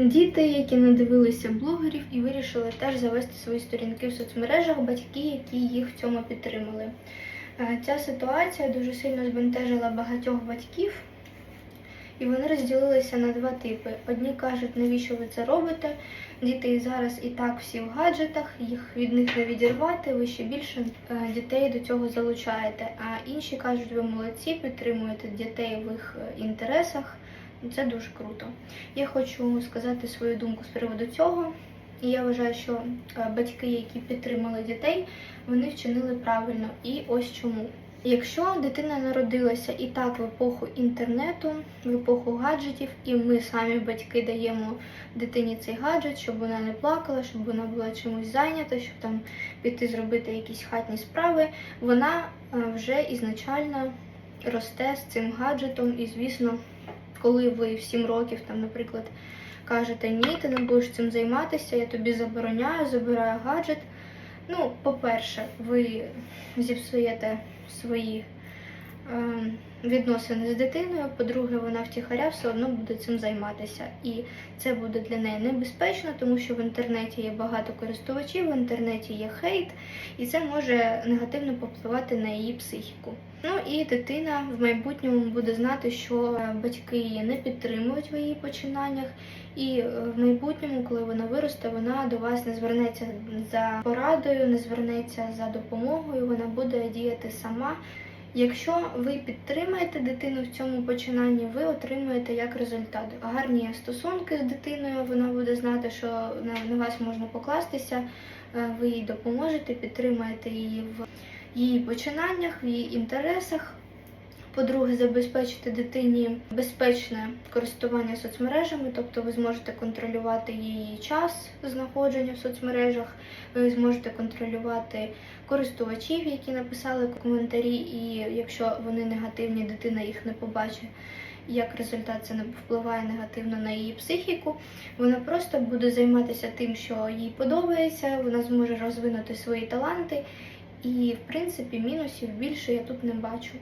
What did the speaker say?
Діти, які не дивилися блогерів і вирішили теж завести свої сторінки в соцмережах, батьки, які їх в цьому підтримали. Е, Ця ситуація дуже сильно збентежила багатьох батьків, і вони розділилися на два типи. Одні кажуть, навіщо ви це робите? Діти зараз і так всі в гаджетах, їх від них не відірвати, ви ще більше е, дітей до цього залучаєте. А інші кажуть, ви молодці, підтримуєте дітей в їх е, інтересах. Це дуже круто. Я хочу сказати свою думку з приводу цього. І я вважаю, що е, батьки, які підтримали дітей, вони вчинили правильно. І ось чому. Якщо дитина народилася і так в епоху інтернету, в епоху гаджетів, і ми самі батьки даємо дитині цей гаджет, щоб вона не плакала, щоб вона була чимось зайнята, щоб там піти зробити якісь хатні справи, вона е, вже ізначально росте з цим гаджетом, і звісно, коли ви в 7 років, там, наприклад, кажете, ні, ти не будеш цим займатися, я тобі забороняю, забираю гаджет. Ну, по-перше, ви зіпсуєте свої відносини з дитиною. По-друге, вона втіхаря все одно буде цим займатися. І це буде для неї небезпечно, тому що в інтернеті є багато користувачів, в інтернеті є хейт, і це може негативно попливати на її психіку. Ну і дитина в майбутньому буде знати, що е, батьки її не підтримують в її починаннях, і е, в майбутньому, коли вона виросте, вона до вас не звернеться за порадою, не звернеться за допомогою, вона буде діяти сама. Якщо ви підтримаєте дитину в цьому починанні, ви отримуєте як результат гарні стосунки з дитиною. Вона буде знати, що на, вас можна покластися, е, ви їй допоможете, підтримаєте її в її починаннях, в її інтересах. По-друге, забезпечити дитині безпечне користування соцмережами, тобто ви зможете контролювати її час знаходження в соцмережах, ви зможете контролювати користувачів, які написали коментарі, і якщо вони негативні, дитина їх не побачить. Як результат це не впливає негативно на її психіку, вона просто буде займатися тим, що їй подобається, вона зможе розвинути свої таланти, і в принципі мінусів більше я тут не бачу.